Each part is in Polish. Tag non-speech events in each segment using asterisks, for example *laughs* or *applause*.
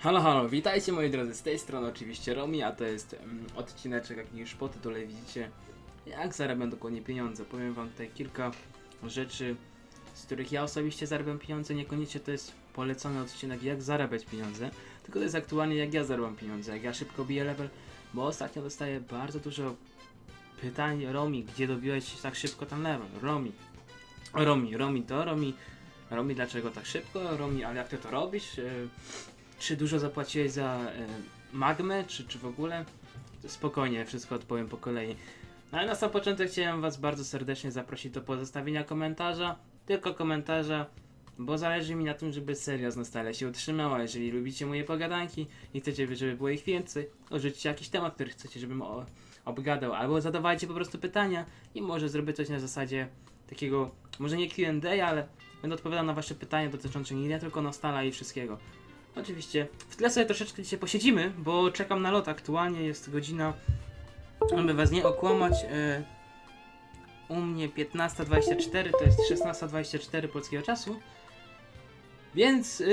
Halo, halo, witajcie moi drodzy, z tej strony oczywiście Romi, a to jest mm, odcineczek, jak już po tytule widzicie, jak zarabiam dokładnie pieniądze. Powiem wam tutaj kilka rzeczy, z których ja osobiście zarabiam pieniądze, niekoniecznie to jest polecony odcinek jak zarabiać pieniądze, tylko to jest aktualnie jak ja zarabiam pieniądze, jak ja szybko biję level, bo ostatnio dostaję bardzo dużo pytań, Romi, gdzie dobiłeś tak szybko ten level, Romi, Romi, Romi to, Romi, Romi dlaczego tak szybko, Romi, ale jak ty to robisz, Yy, czy dużo zapłaciłeś za e, magmę, czy, czy w ogóle? Spokojnie, wszystko odpowiem po kolei. No ale na sam początek chciałem Was bardzo serdecznie zaprosić do pozostawienia komentarza. Tylko komentarza, bo zależy mi na tym, żeby seria z Nostale się utrzymała. Jeżeli lubicie moje pogadanki i chcecie, żeby było ich więcej, rzućcie jakiś temat, który chcecie, żebym o, obgadał, albo zadawajcie po prostu pytania i może zrobię coś na zasadzie takiego, może nie Q&A, ale będę odpowiadał na Wasze pytania dotyczące nie tylko Nostala i wszystkiego. Oczywiście. W tle sobie troszeczkę dzisiaj posiedzimy, bo czekam na lot. Aktualnie jest godzina, aby was nie okłamać, e, u mnie 15.24, to jest 16.24 polskiego czasu. Więc e,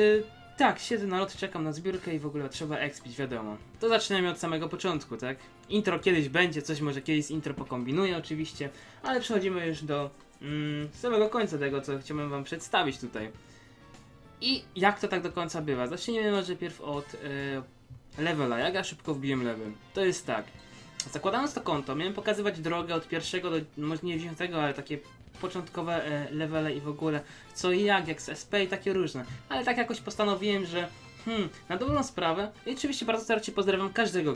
tak, siedzę na lot, czekam na zbiórkę i w ogóle trzeba expić, wiadomo. To zaczynamy od samego początku, tak? Intro kiedyś będzie, coś może kiedyś z intro pokombinuję oczywiście, ale przechodzimy już do mm, samego końca tego, co chciałbym wam przedstawić tutaj. I jak to tak do końca bywa? Zacznijmy może pierw od e, levela. Jak ja szybko wbiłem level? To jest tak. Zakładając to konto, miałem pokazywać drogę od pierwszego do, może nie wziętego, ale takie początkowe e, levele i w ogóle co i jak, jak z SP i takie różne. Ale tak jakoś postanowiłem, że hmm, na dobrą sprawę i oczywiście bardzo serdecznie pozdrawiam każdego,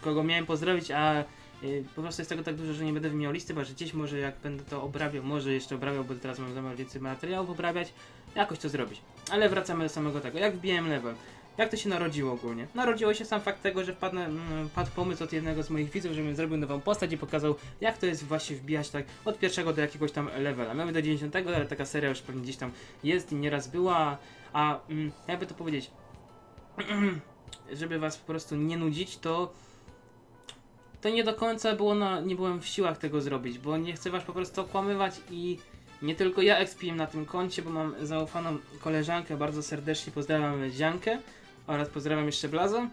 kogo miałem pozdrowić, a y, po prostu jest tego tak dużo, że nie będę wymieniał listy, bo że gdzieś może jak będę to obrabiał, może jeszcze obrabiał, bo teraz mam zamiar więcej materiałów obrabiać, jakoś to zrobić. Ale wracamy do samego tego. Jak wbiłem level? Jak to się narodziło ogólnie? Narodziło się sam fakt tego, że wpadł, mm, padł pomysł od jednego z moich widzów, żebym zrobił nową postać i pokazał, jak to jest właśnie wbijać tak od pierwszego do jakiegoś tam levela. Mamy do 90, ale taka seria już pewnie gdzieś tam jest i nieraz była, a mm, jakby to powiedzieć, *clears throat* żeby was po prostu nie nudzić, to to nie do końca było na, nie byłem w siłach tego zrobić, bo nie chcę was po prostu okłamywać i nie tylko ja expiłem na tym koncie, bo mam zaufaną koleżankę, bardzo serdecznie pozdrawiam Ziankę oraz pozdrawiam jeszcze Blaza.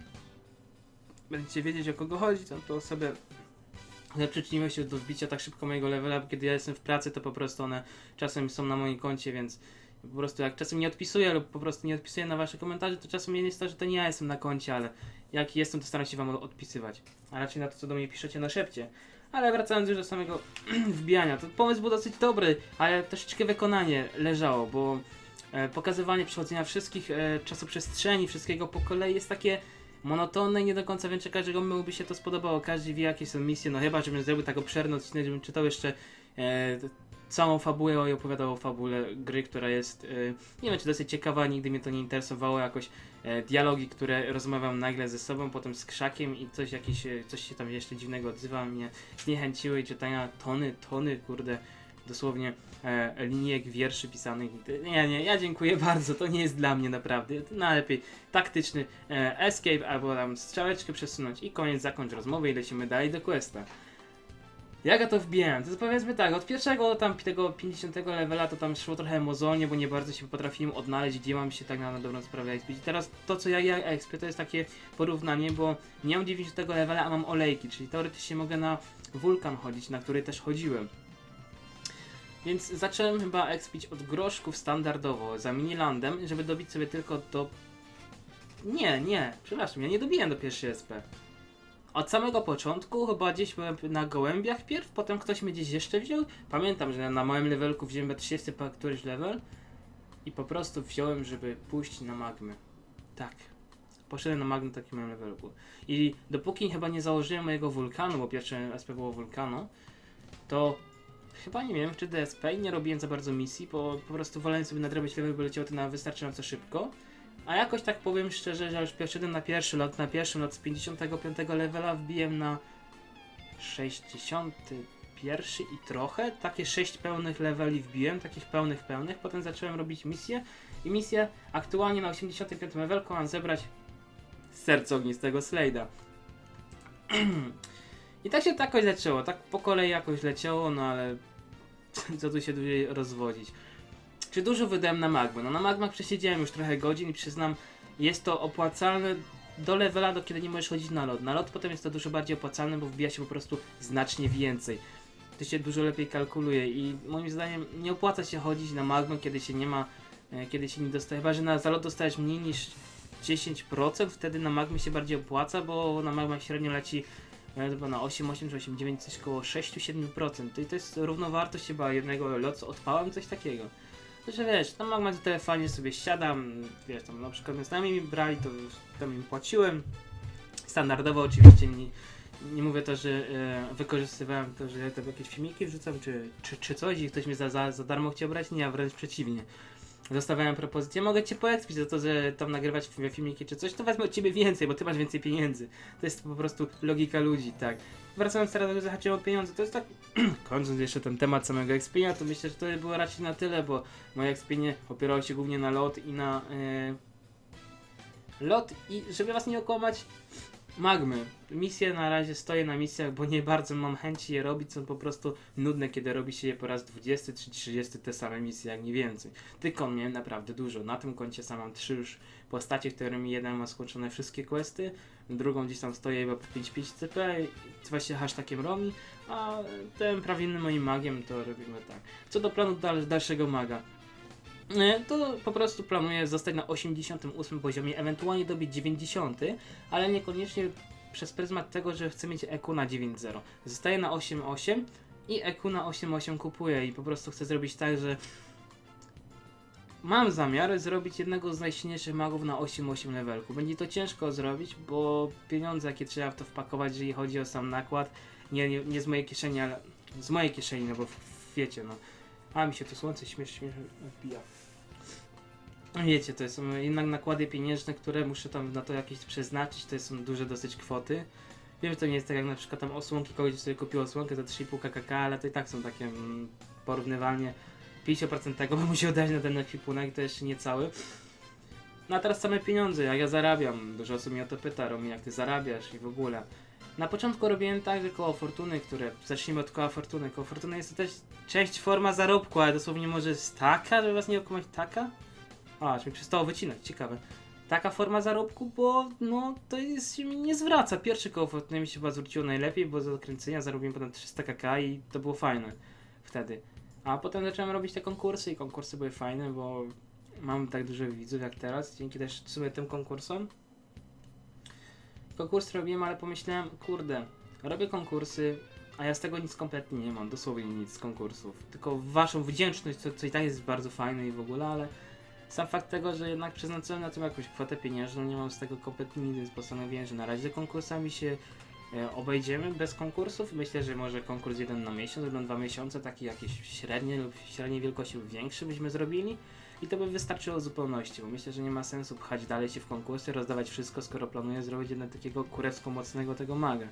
Będziecie wiedzieć o kogo chodzi, to, to osobę które przyczyniły się do wbicia tak szybko mojego levela, bo kiedy ja jestem w pracy, to po prostu one czasem są na moim koncie, więc po prostu jak czasem nie odpisuję lub po prostu nie odpisuję na wasze komentarze, to czasem jest to, że to nie ja jestem na koncie, ale jak jestem, to staram się wam odpisywać. A raczej na to, co do mnie piszecie na szepcie. Ale wracając już do samego *clears throat* wbijania, to pomysł był dosyć dobry, ale troszeczkę wykonanie leżało, bo e, pokazywanie przechodzenia wszystkich e, czasoprzestrzeni, wszystkiego po kolei jest takie monotonne i nie do końca wiem, czy każdemu by się to spodobało. Każdy wie, jakie są misje, no chyba, żebym zrobił tak obszerny odcinek, żebym czytał jeszcze e, całą fabułę i opowiadał o fabule gry, która jest, e, nie wiem, czy dosyć ciekawa, nigdy mnie to nie interesowało, jakoś dialogi, które rozmawiam nagle ze sobą, potem z krzakiem i coś jakieś, e, coś się tam jeszcze dziwnego odzywa, mnie zniechęciły i czytania tony, tony, kurde, dosłownie e, linijek wierszy pisanych. Nie, nie, ja dziękuję *laughs* bardzo, to nie jest dla mnie naprawdę. Najlepiej taktyczny e, escape albo tam strzałeczkę przesunąć i koniec, zakończ rozmowę i lecimy dalej do questa. Jak ja to wbijałem? To powiedzmy tak, od pierwszego tam tego 50 levela to tam szło trochę mozolnie, bo nie bardzo się potrafiłem odnaleźć, gdzie mam się tak na, dobrą sprawę expić. I teraz to co ja, ja expię to jest takie porównanie, bo nie mam 90 levela, a mam olejki, czyli teoretycznie mogę na wulkan chodzić, na który też chodziłem. Więc zacząłem chyba expić od groszków standardowo za minilandem, żeby dobić sobie tylko do... Nie, nie, przepraszam, ja nie dobiłem do pierwszej SP. Od samego początku chyba gdzieś byłem na gołębiach pierw, potem ktoś mnie gdzieś jeszcze wziął. Pamiętam, że na małym levelku wziąłem 30 po któryś level i po prostu wziąłem, żeby pójść na magmę. Tak. Poszedłem na magmę w takim małym levelku. I dopóki chyba nie założyłem mojego wulkanu, bo pierwsze SP było wulkanu, to chyba nie wiem, czy DSP i nie robiłem za bardzo misji, bo po prostu wolałem sobie nadrabiać level, bo leciało to na wystarczająco szybko. A jakoś tak powiem szczerze, że już pierwszy na pierwszy lot, na pierwszym lot z 55 levela wbiłem na 61 i trochę. Takie 6 pełnych leveli wbiłem, takich pełnych, pełnych. Potem zacząłem robić misję i misję aktualnie na 85 levelku mam zebrać serce ognistego Slade'a. *clears throat* I tak się tak jakoś leciało, tak po kolei jakoś leciało, no ale *laughs* co tu się dłużej rozwodzić. Czy dużo wydałem na magmę? No na magmach przesiedziałem już trochę godzin i przyznam, jest to opłacalne do levela, do kiedy nie możesz chodzić na lot. Na lot potem jest to dużo bardziej opłacalne, bo wbija się po prostu znacznie więcej. To się dużo lepiej kalkuluje i moim zdaniem nie opłaca się chodzić na magmę, kiedy się nie ma, e, kiedy się nie dostaje, chyba że na zalot dostajesz mniej niż 10%, wtedy na magmie się bardziej opłaca, bo na magmach średnio leci e, chyba na 8, 8 czy 8, 9, coś koło 6-7%. To, i to jest równowartość chyba jednego lot z odpałem, coś takiego. To, że wiesz, na magma fajnie sobie siadam, wiesz, tam na przykład z nami mi brali, to tam im płaciłem. Standardowo oczywiście nie, nie mówię to, że e, wykorzystywałem to, że ja tam jakieś filmiki wrzucam, czy, czy, czy coś i ktoś mnie za, za, za darmo chciał brać, nie, a wręcz przeciwnie. Zostawiałem propozycję, mogę cię poekspić za to, że tam nagrywać fi- filmiki czy coś, to wezmę od ciebie więcej, bo ty masz więcej pieniędzy. To jest po prostu logika ludzi, tak. Wracając teraz do tego, zahaczyłem o pieniądze, to jest tak, *clears throat* kończąc jeszcze ten temat samego expienia, to myślę, że to było raczej na tyle, bo moje expienie opierało się głównie na lot i na e, lot i żeby was nie okłamać, magmy. Misje na razie stoję na misjach, bo nie bardzo mam chęci je robić, są po prostu nudne, kiedy robi się je po raz 20 czy 30 te same misje, jak nie więcej. Tylko miałem naprawdę dużo. Na tym koncie sam mam trzy już postacie, którymi jeden ma skończone wszystkie questy, drugą gdzieś tam stoję chyba po 5-5 CP, właśnie hashtagiem Romi, a tym prawilnym moim magiem to robimy tak. Co do planu dal dalszego maga. E, To po prostu planuję zostać na 88 poziomie, ewentualnie dobić 90, ale niekoniecznie przez pryzmat tego, że chcę mieć EQ na 9.0. Zostaję na 8.8 i EQ na 8.8 kupuję i po prostu chcę zrobić tak, że mam zamiar zrobić jednego z najsilniejszych magów na 8.8 levelku. Będzie to ciężko zrobić, bo pieniądze jakie trzeba w to wpakować, jeżeli chodzi o sam nakład, nie, nie, nie z mojej kieszeni, ale z mojej kieszeni, no bo wiecie, no. A mi się to słońce śmiesznie śmiesznie wbija. Wiecie, to są jednak nakłady pieniężne, które muszę tam na to jakieś przeznaczyć, to są duże dosyć kwoty. Wiem, że to nie jest tak jak na przykład tam osłonki, kogoś sobie kupił osłonkę za 3,5 kkk, ale to i tak są takie mm, porównywalnie 50% tego *laughs* bym musiał dać na ten ekwipunek, to jeszcze nie cały. No a teraz same pieniądze, jak ja zarabiam, dużo osób mnie o to pyta, Romi, jak ty zarabiasz i w ogóle. Na początku robiłem tak, że koło fortuny, które, zacznijmy od koła fortuny, koło fortuny jest to też część forma zarobku, ale dosłownie może jest taka, żeby was nie okłamać, taka? A, aż mi przestało wycinać, ciekawe. Taka forma zarobku, bo no to jest, się mi nie zwraca. Pierwszy koło fortuny mi się chyba zwróciło najlepiej, bo za zakręcenia zarobiłem potem 300 kk i to było fajne wtedy. A potem zacząłem robić te konkursy i konkursy były fajne, bo mam tak dużo widzów jak teraz, dzięki też w sumie tym konkursom. Konkurs robiłem, ale pomyślałem, kurde, robię konkursy, a ja z tego nic kompletnie nie mam, dosłownie nic z konkursów. Tylko waszą wdzięczność, co, co i tak jest bardzo fajne i w ogóle, ale sam fakt tego, że jednak przeznaczyłem na tym jakąś kwotę pieniężną, nie mam z tego kompletnie nic, więc postanowiłem, że na razie konkursami się e, obejdziemy bez konkursów. Myślę, że może konkurs jeden na miesiąc lub dwa miesiące, taki jakieś średnie lub średniej wielkości lub większy byśmy zrobili. I to by wystarczyło w zupełności, bo myślę, że nie ma sensu pchać dalej się w konkursy, rozdawać wszystko, skoro planuję zrobić jednak takiego kurewsko mocnego tego maga.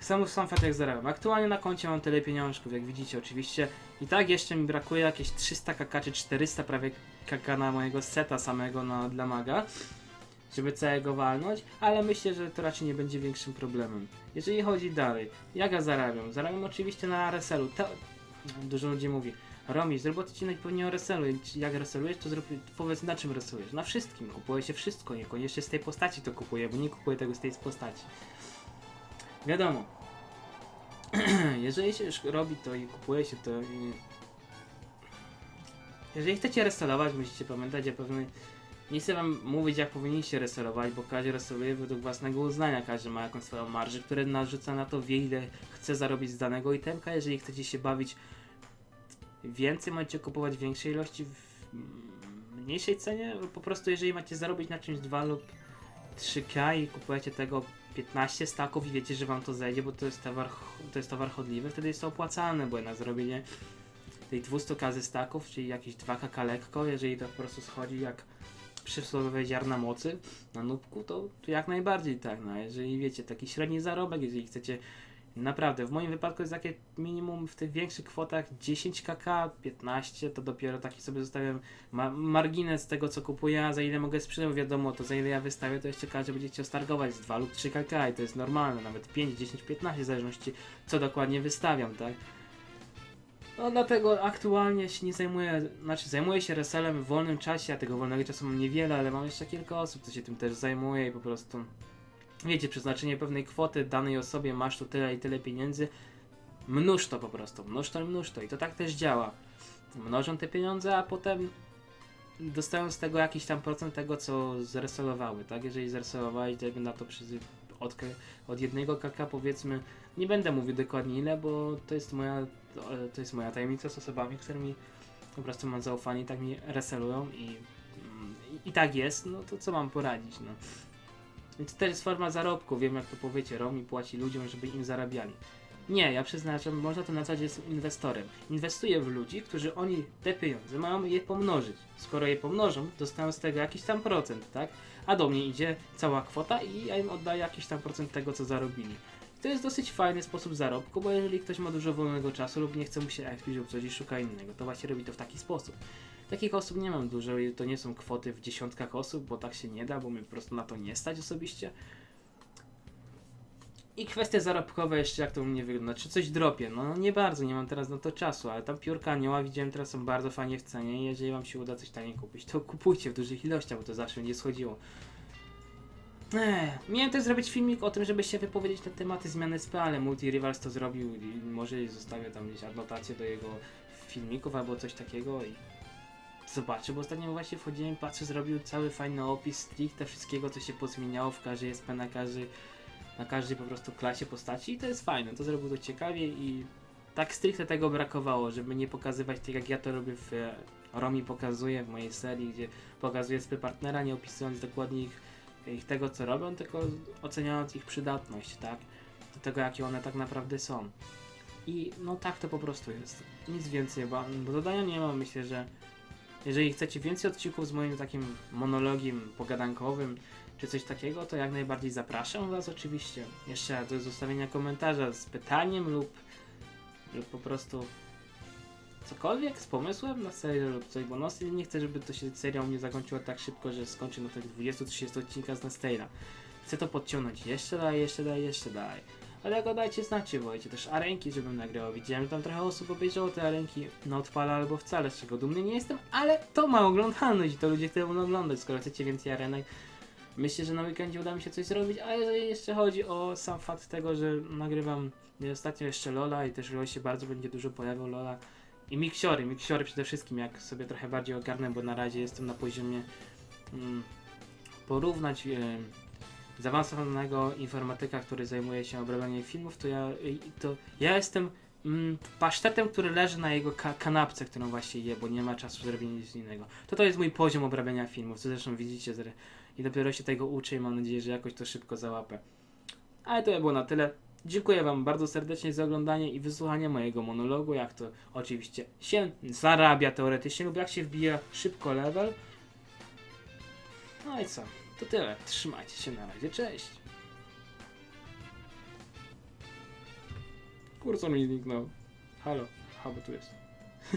Sam, sam fakt jak zarabiam. Aktualnie na koncie mam tyle pieniążków, jak widzicie oczywiście. I tak jeszcze mi brakuje jakieś 300 kk czy 400 prawie kk na mojego seta samego na, dla maga, żeby całego walnąć, ale myślę, że to raczej nie będzie większym problemem. Jeżeli chodzi dalej, jak ja zarabiam? Zarabiam oczywiście na reselu. To, dużo ludzi mówi, Romi, zrób odcinek pewnie o reselu. Jak reselujesz, to zrób, powiedz na czym reselujesz. Na wszystkim. Kupuje się wszystko, niekoniecznie z tej postaci to kupuję, bo nie kupuję tego z tej postaci. Wiadomo. *clears throat* Jeżeli się już robi to i kupuje się to. Jeżeli chcecie reselować, musicie pamiętać o pewnej... Nie chcę wam mówić jak powinniście reselować, bo każdy reseluje według własnego uznania, każdy ma jakąś swoją marżę, która narzuca na to, wie ile chce zarobić z danego itemka. Jeżeli chcecie się bawić więcej, możecie kupować większej ilości w mniejszej cenie, po prostu jeżeli macie zarobić na czymś 2 lub 3k i kupujecie tego 15 staków i wiecie, że wam to zejdzie, bo to jest towar, to jest towar chodliwy, wtedy jest to opłacalne, bo jednak zrobienie tej 200 kazy staków, czyli jakieś 2 lekko, jeżeli to po prostu schodzi jak przysłowiowe ziarna mocy na nubku, to, to jak najbardziej tak, no, jeżeli wiecie, taki średni zarobek, jeżeli chcecie Naprawdę, w moim wypadku jest takie minimum w tych większych kwotach 10 kk, 15, to dopiero taki sobie zostawiam ma margines tego co kupuję, a za ile mogę sprzedać, wiadomo, to za ile ja wystawię, to jeszcze każdy będzie chciał stargować z 2 lub 3 kk i to jest normalne, nawet 5, 10, 15, w zależności co dokładnie wystawiam, tak? No dlatego aktualnie się nie zajmuję, znaczy zajmuję się reselem w wolnym czasie, ja tego wolnego czasu mam niewiele, ale mam jeszcze kilka osób, co się tym też zajmuje i po prostu wiecie, przeznaczenie pewnej kwoty danej osobie, masz tu tyle i tyle pieniędzy, mnóż to po prostu, mnóż to i mnóż to i to tak też działa. Mnożą te pieniądze, a potem dostają z tego jakiś tam procent tego, co zreselowały, tak? Jeżeli zreselowałeś, dajmy na to przez od, od jednego kaka powiedzmy, nie będę mówił dokładnie ile, bo to jest moja, to, jest moja tajemnica z osobami, którymi po prostu mam zaufanie i tak mi reselują i, mm, i, i tak jest, no to co mam poradzić, no. Więc to jest forma zarobku, wiem jak to powiecie, Romi płaci ludziom, żeby im zarabiali. Nie, ja przeznaczam, można to nazwać jest inwestorem. Inwestuję w ludzi, którzy oni te pieniądze mają je pomnożyć. Skoro je pomnożą, dostaną z tego jakiś tam procent, tak? A do mnie idzie cała kwota i ja im oddaję jakiś tam procent tego, co zarobili. To jest dosyć fajny sposób zarobku, bo jeżeli ktoś ma dużo wolnego czasu lub nie chce mu się expić lub coś i szuka innego, to właśnie robi to w taki sposób. Takich osób nie mam dużo i to nie są kwoty w dziesiątkach osób, bo tak się nie da, bo mnie po prostu na to nie stać osobiście. I kwestie zarobkowe jeszcze jak to u mnie wygląda. Czy coś dropię? No nie bardzo, nie mam teraz na to czasu, ale tam piórka anioła widziałem teraz są bardzo fajnie w cenie jeżeli wam się uda coś taniej kupić, to kupujcie w dużych ilościach, bo to zawsze będzie schodziło. Ech, miałem też zrobić filmik o tym, żeby się wypowiedzieć na tematy zmiany SP, ale Multi Rivals to zrobił i może zostawię tam gdzieś adnotację do jego filmików albo coś takiego i zobaczę, bo ostatnio właśnie wchodziłem, patrzę, zrobił cały fajny opis stricte wszystkiego, co się pozmieniało w każdej SP, na każdej, na każdej po prostu klasie postaci i to jest fajne, to zrobił to ciekawie i tak stricte tego brakowało, żeby nie pokazywać tak jak ja to robię w Romi pokazuję w mojej serii, gdzie pokazuję SP partnera, nie opisując dokładnie ich ich tego, co robią, tylko oceniając ich przydatność, tak? Do tego, jakie one tak naprawdę są. I no tak to po prostu jest. Nic więcej, bo, bo dodania nie mam. Myślę, że jeżeli chcecie więcej odcinków z moim takim monologiem pogadankowym, czy coś takiego, to jak najbardziej zapraszam Was oczywiście. Jeszcze do zostawienia komentarza z pytaniem lub, lub po prostu cokolwiek z pomysłem na serial lub coś, bo no, nie chcę, żeby to się seria u mnie zakończyła tak szybko, że skończy na tych 20-30 odcinka z Nestera. Chcę to podciągnąć jeszcze dalej, jeszcze dalej, jeszcze dalej. Ale go dajcie znać, wołajcie też arenki, żebym nagrywał. Widziałem, że tam trochę osób obejrzało te arenki na odpala albo wcale, z czego dumny nie jestem, ale to ma oglądalność i to ludzie chcą oglądać, skoro chcecie więcej arenek. Myślę, że na weekendzie uda mi się coś zrobić, a jeżeli jeszcze chodzi o sam fakt tego, że nagrywam nie, ostatnio jeszcze Lola i też Lola się bardzo będzie dużo pojawiał Lola, i miksiory, miksiory przede wszystkim, jak sobie trochę bardziej ogarnę, bo na razie jestem na poziomie mm, porównać zaawansowanego informatyka, który zajmuje się obrabianiem filmów, to ja, to ja jestem mm, pasztetem, który leży na jego ka kanapce, którą właśnie je, bo nie ma czasu zrobić nic innego. To to jest mój poziom obrabiania filmów, co zresztą widzicie zre- i dopiero się tego uczę i mam nadzieję, że jakoś to szybko załapę. Ale to by było na tyle. Dziękuję Wam bardzo serdecznie za oglądanie i wysłuchanie mojego monologu, jak to oczywiście się zarabia teoretycznie lub jak się wbija szybko level. No i co? To tyle. Trzymajcie się na razie. Cześć. Kurczę mi zniknął. Halo. Halo, tu jest. *laughs*